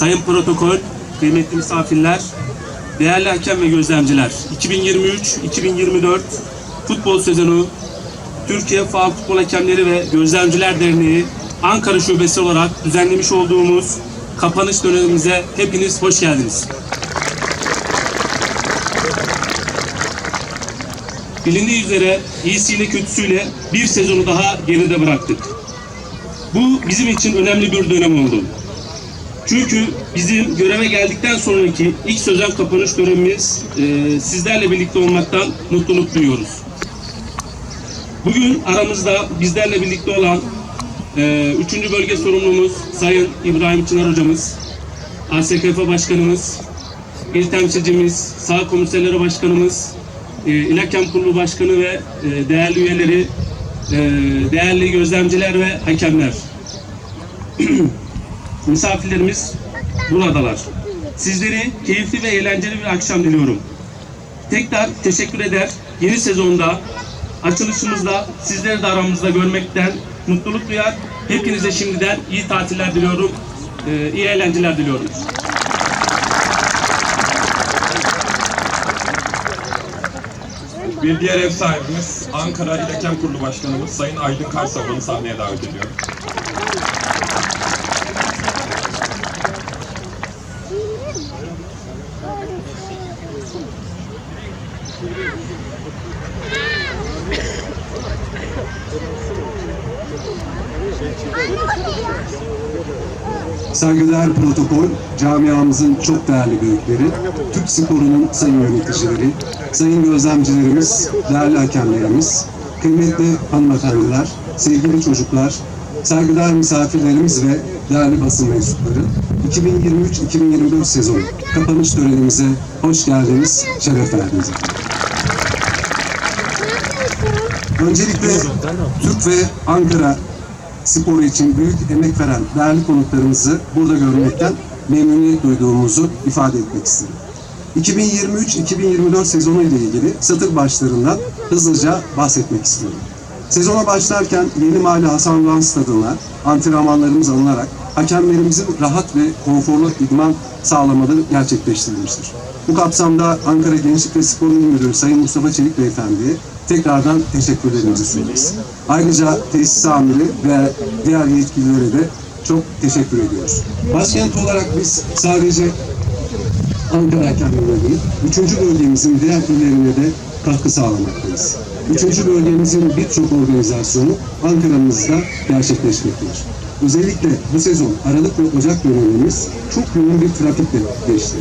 sayın protokol, kıymetli misafirler, değerli hakem ve gözlemciler. 2023-2024 futbol sezonu Türkiye Faal Futbol Hakemleri ve Gözlemciler Derneği Ankara Şubesi olarak düzenlemiş olduğumuz kapanış dönemimize hepiniz hoş geldiniz. Bilindiği üzere iyisiyle kötüsüyle bir sezonu daha geride bıraktık. Bu bizim için önemli bir dönem oldu. Çünkü bizim göreve geldikten sonraki ilk sözel kapanış dönemimiz e, sizlerle birlikte olmaktan mutluluk duyuyoruz. Bugün aramızda bizlerle birlikte olan e, 3. bölge sorumlumuz Sayın İbrahim Çınar hocamız, ASKF başkanımız, il temsilcimiz, sağ komiserleri başkanımız, e, İl Hakem Kurulu Başkanı ve e, değerli üyeleri, e, değerli gözlemciler ve hakemler. Misafirlerimiz buradalar. Sizleri keyifli ve eğlenceli bir akşam diliyorum. Tekrar teşekkür eder. Yeni sezonda açılışımızda sizleri de aramızda görmekten mutluluk duyar. Hepinize şimdiden iyi tatiller diliyorum. e, iyi eğlenceler diliyorum. Bir diğer ev sahibimiz Ankara İl Hakem Kurulu Başkanımız Sayın Aydın Karsaval'ı sahneye davet ediyorum. Saygıdeğer protokol, camiamızın çok değerli büyükleri, Türk sporunun sayın yöneticileri, sayın gözlemcilerimiz, değerli hakemlerimiz, kıymetli hanımefendiler, sevgili çocuklar, saygıdeğer misafirlerimiz ve değerli basın mensupları, 2023-2024 sezonu kapanış törenimize hoş geldiniz, şeref verdiniz. Öncelikle Türk ve Ankara sporu için büyük emek veren değerli konuklarımızı burada görmekten memnuniyet duyduğumuzu ifade etmek isterim. 2023-2024 sezonu ile ilgili satır başlarından hızlıca bahsetmek istiyorum. Sezona başlarken Yeni Mahalle Hasan Doğan Stadı'na antrenmanlarımız alınarak hakemlerimizin rahat ve konforlu idman sağlamaları gerçekleştirilmiştir. Bu kapsamda Ankara Gençlik ve Spor İl Müdürü Sayın Mustafa Çelik Beyefendi'ye tekrardan teşekkürlerimizi sunarız. Ayrıca tesis amiri ve diğer yetkililere de çok teşekkür ediyoruz. Başkent olarak biz sadece Ankara hakemliğine değil, üçüncü bölgemizin diğer illerine de katkı sağlamaktayız. Üçüncü bölgemizin birçok organizasyonu Ankara'mızda gerçekleşmektedir. Özellikle bu sezon Aralık ve Ocak dönemimiz çok yoğun bir trafikle geçti.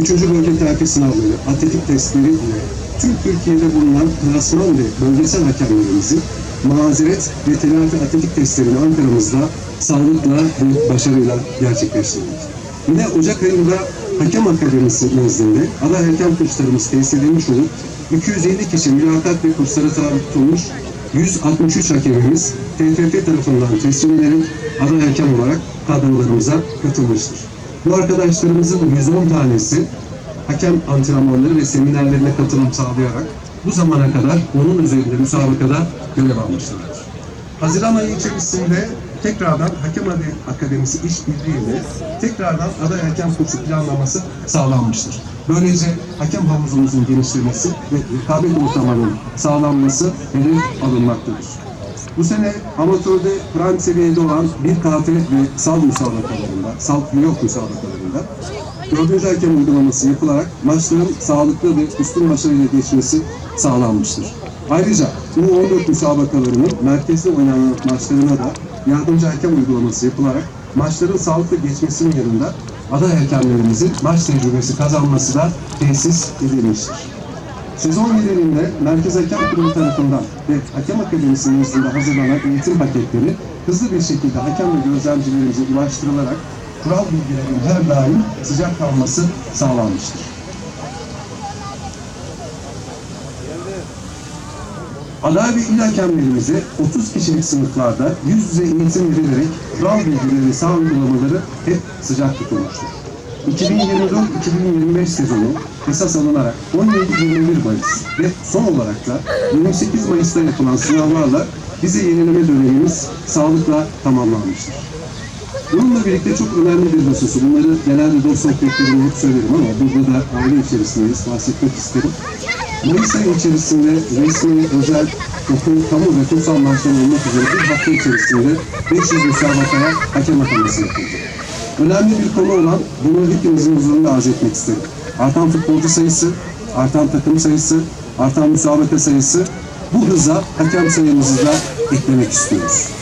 Üçüncü bölge terfi sınavları, atletik testleri ile tüm Türkiye'de bulunan klasman ve bölgesel hakemlerimizin mazeret ve telafi atletik testlerini Ankara'mızda sağlıkla ve başarıyla gerçekleştirdik. Yine Ocak ayında Hakem Akademisi nezdinde aday hakem kurslarımız tesis edilmiş olup 250 kişi mülakat ve kurslara tabi tutulmuş 163 hakemimiz TFF tarafından teslimlenerek aday hakem olarak kadrolarımıza katılmıştır. Bu arkadaşlarımızın 110 tanesi hakem antrenmanları ve seminerlerine katılım sağlayarak bu zamana kadar onun üzerinde müsabakada görev almışlardır. Haziran ayı içerisinde tekrardan Hakem Ade- Akademisi işbirliğiyle tekrardan aday hakem kursu planlaması sağlanmıştır. Böylece hakem havuzumuzun genişlemesi ve rekabet ortamının sağlanması hedef alınmaktadır. Bu sene amatörde prime seviyede olan bir KF ve sal müsabakalarında, sal playoff müsabakalarında dördüncü hakem uygulaması yapılarak maçların sağlıklı ve üstün başarıyla geçmesi sağlanmıştır. Ayrıca U14 müsabakalarının merkezde oynanan maçlarına da yardımcı hakem uygulaması yapılarak maçların sağlıklı geçmesinin yanında aday hakemlerimizin maç tecrübesi kazanması da tesis edilmiştir. Sezon genelinde Merkez Hakem Kurulu tarafından ve Hakem Akademisi nezdinde hazırlanan eğitim paketleri hızlı bir şekilde hakem ve gözlemcilerimize ulaştırılarak kural bilgilerinin her daim sıcak kalması sağlanmıştır. Aday ve il hakemlerimize 30 kişilik sınıflarda yüz yüze eğitim verilerek kural bilgileri sağ uygulamaları hep sıcak tutulmuştur. 2024-2025 sezonu esas alınarak 17-21 Mayıs ve son olarak da 28 Mayıs'ta yapılan sınavlarla vize yenileme dönemimiz sağlıkla tamamlanmıştır. Bununla birlikte çok önemli bir hususu. Bunları genelde dost sohbetlerimde hep söylerim ama burada da aile içerisindeyiz. Bahsetmek isterim. Mayıs ayı içerisinde resmi, özel, okul, kamu ve kutsal maçlar olmak üzere bir hafta içerisinde 500 müsabakaya hakem ataması yapıldı. Önemli bir konu olan bunu hepimizin huzurunda arz etmek isterim. Artan futbolcu sayısı, artan takım sayısı, artan müsabaka sayısı bu hıza hakem sayımızı da eklemek istiyoruz.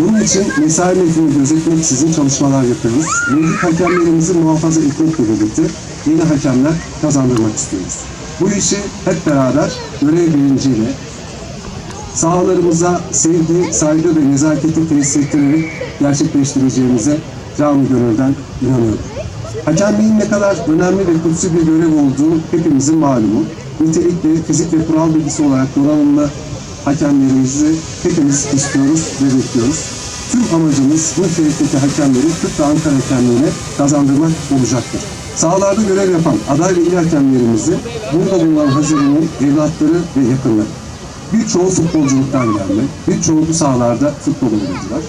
Bunun için mesai metnini gözetmeksizin çalışmalar yapıyoruz. Mevcut hakemlerimizi muhafaza etmekle birlikte yeni hakemler kazandırmak istiyoruz. Bu işi hep beraber görev bilinciyle sahalarımıza sevgi, saygı ve nezaketi tesis ettirerek gerçekleştireceğimize canı gönülden inanıyorum. Hakemliğin ne kadar önemli ve kutsi bir görev olduğu hepimizin malumu. Nitelikli, fizik ve kural bilgisi olarak donanımlı hakemlerimizi hepimiz istiyoruz ve bekliyoruz. Tüm amacımız bu nitelikteki hakemleri Tıpkı Ankara hakemliğine kazandırmak olacaktır. Sahalarda görev yapan aday ve il hakemlerimizi burada bulunan Haziran'ın evlatları ve yakınları. Birçoğu futbolculuktan gelme, birçoğu bu sahalarda futbol oynadılar.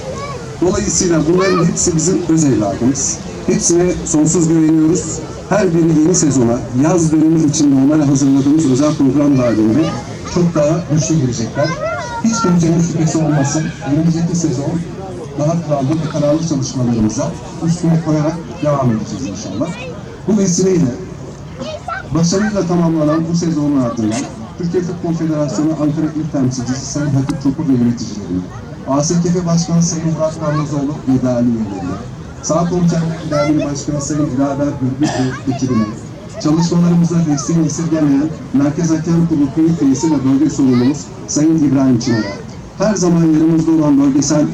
Dolayısıyla bunların hepsi bizim öz evladımız. Hepsine sonsuz güveniyoruz. Her biri yeni sezona, yaz dönemi içinde onlara hazırladığımız özel program dahilinde çok daha güçlü girecekler. Hiç kimsenin şüphesi olmasın. Önümüzdeki sezon daha krallı ve kararlı çalışmalarımıza üstüne koyarak devam edeceğiz inşallah. Bu vesileyle Başarıyla tamamlanan bu sezonun ardından Türkiye Futbol Federasyonu Ankara İl Temsilcisi Sayın Hatip Çopur ve yöneticilerine, ASKF Başkanı Sayın Murat Parmazoğlu ve değerli üyelerine, Sağ Komutanlığı Derneği Başkanı Sayın İlaver Gürbüz ve ekibine, çalışmalarımıza desteğini esirgemeyen Merkez Hakem Kurulu Kıyık Reisi ve Bölge Sorumlumuz Sayın İbrahim Çınar'a, her zaman yanımızda olan bölgesel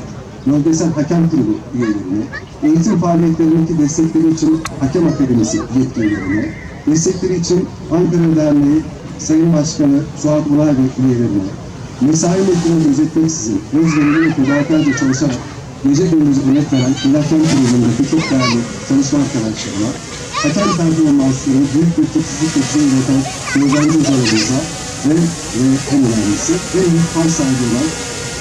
Bölgesel Hakem Kurulu üyelerine, eğitim faaliyetlerindeki destekleri için Hakem Akademisi yetkililerine, destekleri için Ankara Derneği Sayın Başkanı Suat Ulay ve üyelerine, mesai metnini gözetmeksizin özverili ve fedakarca çalışarak gece gündüz emek veren Hakem Kurulu'ndaki çok değerli çalışma arkadaşlarıma, hakem performansları büyük bir ve çizim üreten gözlemci hocalarımıza ve, ve en önemlisi büyük fay sahibi olan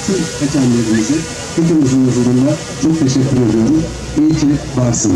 tüm hakemlerimize hepimizin huzurunda çok teşekkür ediyorum. İyi ki varsınız.